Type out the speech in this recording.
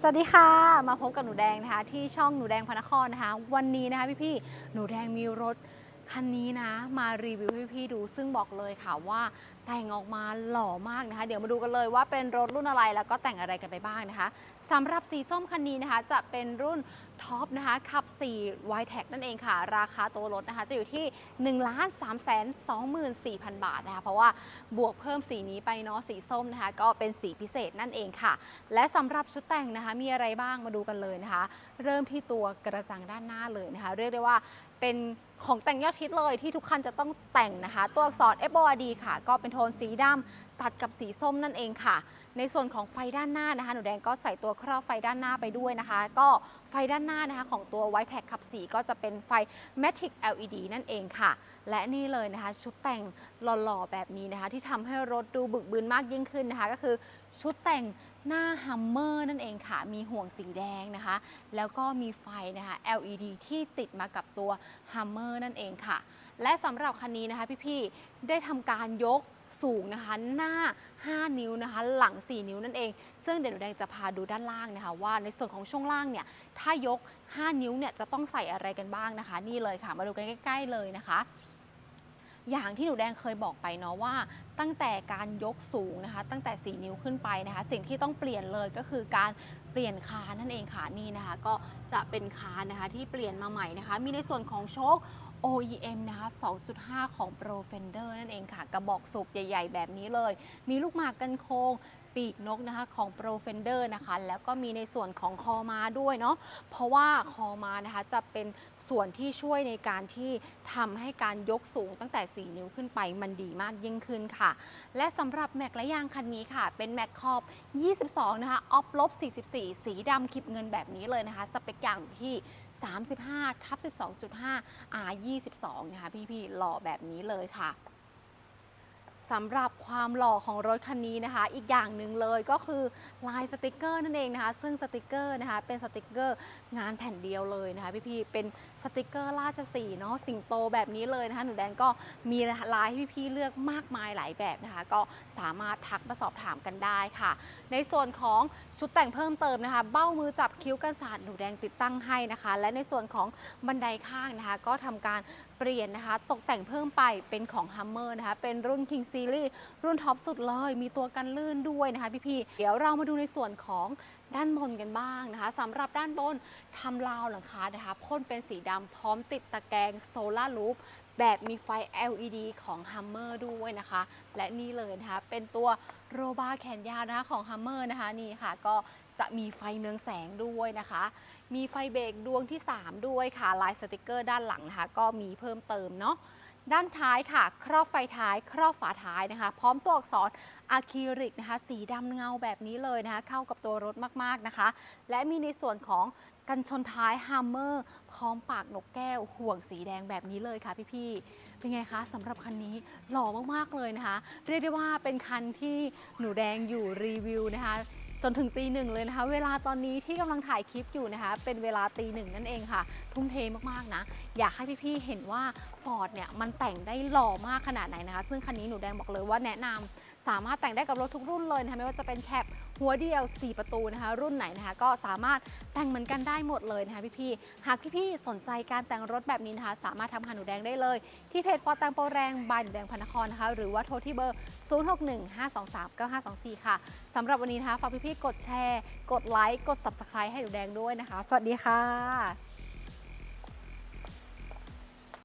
สวัสดีค่ะ มาพบกับหนูแดงนะคะ ที่ช่องหนูแดงพนครนะคะ วันนี้นะคะพี่ๆหนูแดงมีรถคันนี้นะ มารีวิวให้พี่ๆดู ซึ่งบอกเลยค่ะว่าแต่งออกมาหล่อมากนะคะ เดี๋ยวมาดูกันเลยว่าเป็นรถรุ่นอะไรแล้วก็แต่งอะไรกันไปบ้างนะคะสำหรับสีส้มคันนี้นะคะ จะเป็นรุ่นท็อปนะคะขับ4 y t e c นั่นเองค่ะ ราคาตัวรถนะคะ จะอยู่ที่ 1 3 2 4 0 0 0 บาทนะคะ เพราะว่าบวกเพิ่มสีนี้ไปเนาะสีส้มนะคะ ก็เป็นสีพิเศษนั่นเองค่ะ และสำหรับชุดแต่งนะคะ มีอะไรบ้างมาดูกันเลยนะคะ เริ่มที่ตัวกระจังด้านหน้าเลยนะคะ เรียกได้ว่าเป็นของแต่งยอดฮิตเลยที่ทุกคันจะต้องแต่งนะคะ ตัวอักษร FORD ค่ะ ก็เป็นโทนสีดำ ตัดกับสีส้มนั่นเองค่ะ ในส่วนของไฟด้านหน้านะคะ หนูแดงก็ใส่ตัวครอบไฟด้านหน้าไปด้วยนะคะ ก็ไฟด้านหน้านะคะของตัว White Tag ขับสีก็จะเป็นไฟ Matrix LED นั่นเองค่ะ และนี่เลยนะคะ ชุดแต่งหล่อๆแบบนี้นะคะ ที่ทำให้รถดูบึกบึนมากยิ่งขึ้นนะคะ ก็คือชุดแต่งหน้าฮัมเมอร์นั่นเองค่ะ มีห่วงสีแดงนะคะ แล้วก็มีไฟนะคะ LED ที่ติดมากับตัวฮัมเมอร์นั่นเองค่ะ และสำหรับคันนี้นะคะพี่ๆได้ทำการยก สูงนะคะ หน้า 5 นิ้วนะคะ หลัง 4 นิ้วนั่นเอง ซึ่งเดี๋ยวหนูแดงจะพาดูด้านล่างนะคะ ว่าในส่วนของช่วงล่างเนี่ย ถ้ายก 5 นิ้วเนี่ยจะต้องใส่อะไรกันบ้างนะคะ นี่เลยค่ะ มาดูกันใกล้ๆเลยนะคะอย่างที่หนูแดงเคยบอกไปเนาะว่า ตั้งแต่การยกสูงนะคะ ตั้งแต่ 4 นิ้วขึ้นไปนะคะ สิ่งที่ต้องเปลี่ยนเลยก็คือการเปลี่ยนคานนั่นเองค่ะนี่นะคะ ก็จะเป็นคานนะคะที่เปลี่ยนมาใหม่นะคะ มีในส่วนของโชค OEM นะคะ 2.5 ของ Pro Fender นั่นเองค่ะ กระบอกสูบใหญ่ ๆ แบบนี้เลย มีลูกหมากกันโคงปีกนกนะคะของ Pro Fender นะคะ แล้วก็มีในส่วนของคอมาด้วยเนาะเพราะว่าคอมานะคะจะเป็นส่วนที่ช่วยในการที่ทำให้การยกสูงตั้งแต่ 4 นิ้วขึ้นไปมันดีมากยิ่งขึ้นค่ะ และสำหรับแม็กและยางคันนี้ค่ะ เป็นแม็กขอบ 22 นะคะออฟลบ 44 สีดำคลิปเงินแบบนี้เลยนะคะ สเปคยางอยู่ที่ 35ทับ12.5 R 22 นะคะพี่ๆหล่อแบบนี้เลยค่ะ สำหรับความหล่อของรถคันนี้นะคะ อีกอย่างหนึ่งเลยก็คือลายสติกเกอร์นั่นเองนะคะ ซึ่งสติกเกอร์นะคะเป็นสติกเกอร์งานแผ่นเดียวเลยนะคะพี่ๆเป็นสติกเกอร์ราชสีเนาะสิงโตแบบนี้เลยนะคะหนูแดงก็มีลายให้พี่ๆเลือกมากมายหลายแบบนะคะ ก็สามารถทักมาสอบถามกันได้ค่ะ ในส่วนของชุดแต่งเพิ่มเติมนะคะ เบ้ามือจับคิ้วกันศาสตร์หนูแดงติดตั้งให้นะคะ และในส่วนของบันไดข้างนะคะ ก็ทำการเปลี่ยนนะคะ ตกแต่งเพิ่มไปเป็นของ Hummer นะคะ เป็นรุ่น King Series รุ่นท็อปสุดเลย มีตัวกันลื่นด้วยนะคะพี่ๆ เดี๋ยวเรามาดูในส่วนของด้านบนกันบ้างนะคะสำหรับด้านบนทำราวหลังคานะคะพ่นเป็นสีดำพร้อมติดตะแกรงโซลารูป แบบมีไฟ LED ของ Hummer ด้วยนะคะ และนี่เลยนะคะ เป็นตัวโรบาแขนยาวนะคะของ Hummer นะคะนี่ค่ะ ก็จะมีไฟเนืองแสงด้วยนะคะ มีไฟเบรกดวงที่ 3 ด้วยค่ะ ลายสติกเกอร์ด้านหลังนะคะ ก็มีเพิ่มเติมเนาะ ด้านท้ายค่ะ ครอบไฟท้าย ครอบฝาท้ายนะคะ พร้อมตัวอักษรอะคริลิกนะคะ สีดำเงาแบบนี้เลยนะคะ เข้ากับตัวรถมากๆนะคะ และมีในส่วนของกันชนท้ายฮัมเมอร์พร้อมปากนกแก้ว ห่วงสีแดงแบบนี้เลยค่ะพี่ๆ เป็นไงคะสำหรับคันนี้หล่อมากๆเลยนะคะ เรียกได้ว่าเป็นคันที่หนูแดงอยู่รีวิวนะคะ จนถึงตีหนึ่งเลยนะคะ เวลาตอนนี้ที่กำลังถ่ายคลิปอยู่นะคะ เป็นเวลาตีหนึ่งนั่นเองค่ะ ทุ่มเทมากๆนะ อยากให้พี่ๆเห็นว่าฟอร์ดเนี่ยมันแต่งได้หล่อมากขนาดไหนนะคะ ซึ่งคันนี้หนูแดงบอกเลยว่าแนะนำสามารถแต่งได้กับรถทุกรุ่นเลยนะคะไม่ว่าจะเป็นแคป หัวเดียว 4 ประตูนะคะ รุ่นไหนนะคะ ก็สามารถแต่งเหมือนกันได้หมดเลยนะคะพี่ๆหากพี่ๆสนใจการแต่งรถแบบนี้นะคะ สามารถทำหาหนูแดงได้เลย ที่เพจฟอร์แต่งโปรแรงบายหนูแดงพระนครนะคะ หรือว่าโทรที่เบอร์ 0615239524 ค่ะสำหรับวันนี้นะคะฝากพี่ๆกดแชร์ กดไลค์กด subscribe ให้หนูแดงด้วยนะคะ สวัสดีค่ะ